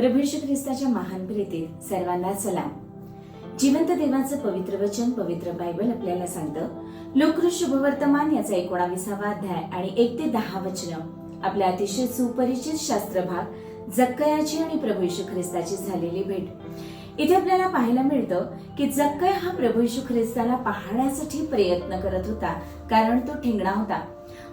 प्रभू ख्रिस्ताच्या महान प्रीतीत सर्वांना सलाम. जिवंत देवाचं पवित्र वचन पवित्र बायबल आपल्याला सांगतं लोकृष शुभवर्तमान याचा एकोणावीसावा अध्याय आणि एक ते दहा वचन. आपल्या अतिशय सुपरिचित शास्त्र भाग जक्कयाची आणि प्रभू यशू ख्रिस्ताची झालेली भेट. इथे आपल्याला पाहायला मिळतं की जक्कय हा प्रभू यशू ख्रिस्ताला पाहण्यासाठी प्रयत्न करत होता कारण तो ठिंगणा होता.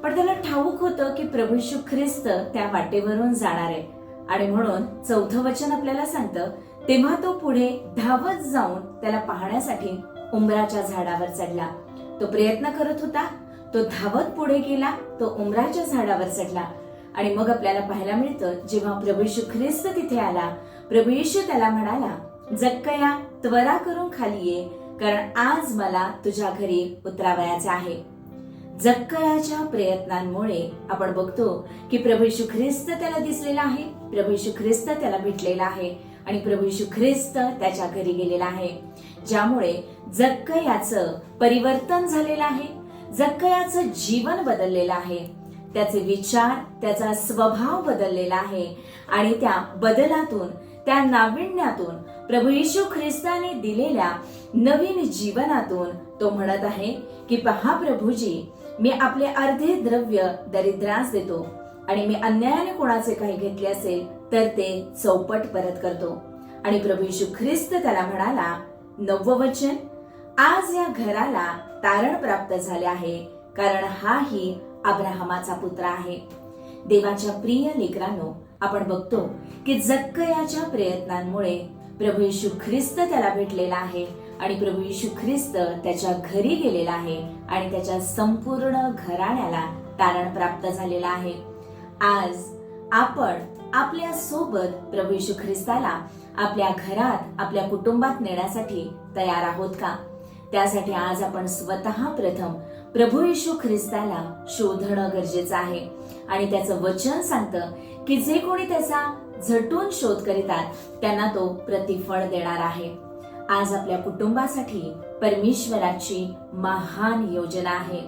पण त्याला ठाऊक होतं की प्रभू यशू ख्रिस्त त्या वाटेवरून जाणार आहे. आणि म्हणून चौथं वचन आपल्याला सांगतं तेव्हा तो पुढे धावत जाऊन त्याला पाहण्यासाठी उंबराच्या झाडावर चढला. तो प्रयत्न करत होता. तो धावत पुढे गेला. तो उमराच्या झाडावर चढला. आणि मग आपल्याला पाहायला मिळतं जेव्हा प्रभू येशू ख्रिस्त तिथे आला प्रभू येशू त्याला म्हणाला जक्कया त्वरा करून खाली ये कारण आज मला तुझ्या घरी उतरावयाचं आहे. जक्कळाच्या प्रयत्नांमुळे आपण बघतो की प्रभू यशू ख्रिस्त त्याला दिसलेला आहे प्रभू यशू ख्रिस्त त्याला भेटलेला आहे आणि प्रभू यशू ख्रिस्त त्याच्या घरी गेलेला आहे ज्यामुळे जक्कयाचं परिवर्तन झालेलं आहे जक्कयाचं जीवन बदललेलं आहे त्याचे विचार त्याचा स्वभाव बदललेला आहे आणि त्या बदलातून त्या नाविन्यातून प्रभू येशू ख्रिस्ताने दिलेल्या नवीन जीवनातून तो म्हणत आहे की पहा प्रभूजी मी आपले अर्धे द्रव्य दरिद्रास देतो आणि मी अन्यायाने कोणाचे काही घेतले असेल तर ते चौपट परत करतो. आणि प्रभू यशू ख्रिस्त त्याला म्हणाला नववचन आज या घराला तारण प्राप्त झाले आहे कारण हाही अब्राहमाचा पुत्र आहे. देवाच्या प्रिय लेकरांनो आपण बघतो की जक्कयाच्या प्रयत्नांमुळे प्रभू येशू ख्रिस्त त्याला भेटलेला आहे आणि प्रभू येशू ख्रिस्त त्याच्या घरी गेलेला आहे आणि त्याच्या संपूर्ण घराण्याला तारण प्राप्त झालेला आहे. आज आपण आपल्यासोबत प्रभू येशू ख्रिस्ताला आपल्या घरात आपल्या कुटुंबात नेण्यासाठी तयार आहोत का? त्यासाठी आज आपण स्वतः प्रथम प्रभू येशू ख्रिस्ताला शोधणं गरजेचं आहे. आणि त्याचं वचन सांगतं की जे कोणी त्याचा झटून शोध करीतात त्यांना तो प्रतिफळ देणार आहे. आज आपल्या कुटुंबासाठी परमेश्वराची महान योजना आहे.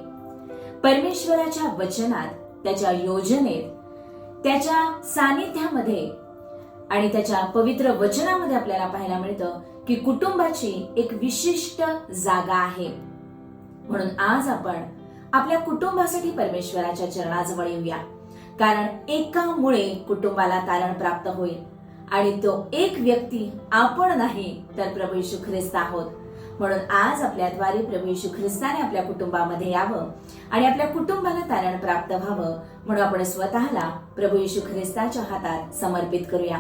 परमेश्वराच्या वचनात त्याच्या योजनेत त्याच्या सानिध्यामध्ये आणि त्याच्या पवित्र वचनामध्ये आपल्याला पाहायला मिळतं की कुटुंबाची एक विशिष्ट जागा आहे. म्हणून आज आपण आपल्या कुटुंबासाठी परमेश्वराच्या चरणाजवळ येऊया. कारण एकामुळे कुटुंबाला तारण प्राप्त होईल. आणि तो एक व्यक्ती आपण नाही तर प्रभू येशू ख्रिस्त आहोत. म्हणून आज आपल्याद्वारे प्रभू येशू ख्रिस्ताने आपल्या कुटुंबामध्ये यावं आणि आपल्या कुटुंबाला तारण प्राप्त व्हावं म्हणून आपण स्वतःला प्रभू येशू ख्रिस्ताच्या हातात समर्पित करूया.